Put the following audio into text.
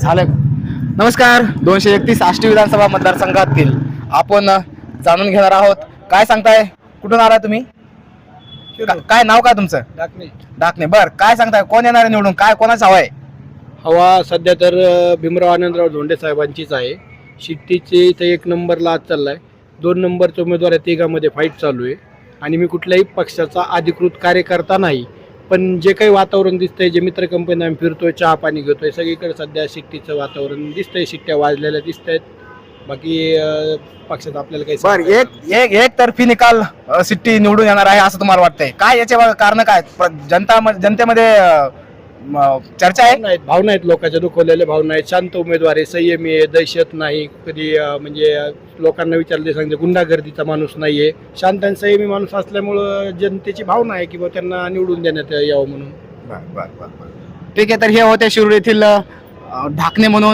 झालं नमस्कार दोनशे एकतीस आष्टी विधानसभा मतदारसंघातील आपण जाणून घेणार आहोत. काय सांगताय? कुठून आलाय तुम्ही? का- काय नाव काय तुमचं? डाकणे. बर काय सांगताय? कोण येणार आहे निवडून? काय कोणाचं हवं आहे हवा सध्या तर अ, भीमराव आनंदराव धोंडे साहेबांचीच आहे. शिट्टीचे इथे एक नंबरला आज चाललाय. दोन नंबरचे उमेदवार आहे तिघामध्ये फाईट चालू आहे. आणि मी कुठल्याही पक्षाचा अधिकृत कार्यकर्ता नाही. पण जे काही वातावरण दिसतंय जे मित्र कंपनी आम्ही फिरतोय चहा पाणी घेतोय सगळीकडे सध्या शिट्टीचं वातावरण दिसतंय शिट्ट्या वाजलेल्या दिसत आहेत बाकी अ, पक्षात आपल्याला काही बर सांगता एक एक एक तर्फी निकाल अ, सिट्टी निवडून येणार आहे असं तुम्हाला वाटतंय. काय याचे कारण काय? प्र- जनता जनतेमध्ये अ, म, चर्चा आहे? भावना आहेत भावना आहेत लोकांच्या दुखवलेल्या भावना आहेत. शांत उमेदवार आहे संयमी आहे दहशत नाही. कधी अं, म्हणजे अं, लोकांना विचारले सांगते गुंडागर्दीचा माणूस नाही आहे शांत आणि संयमी माणूस असल्यामुळं जनतेची भावना आहे की त्यांना निवडून देण्यात यावं म्हणून. ठीक आहे तर हे होते शिरूर येथील अ, ढाकणे म्हणून.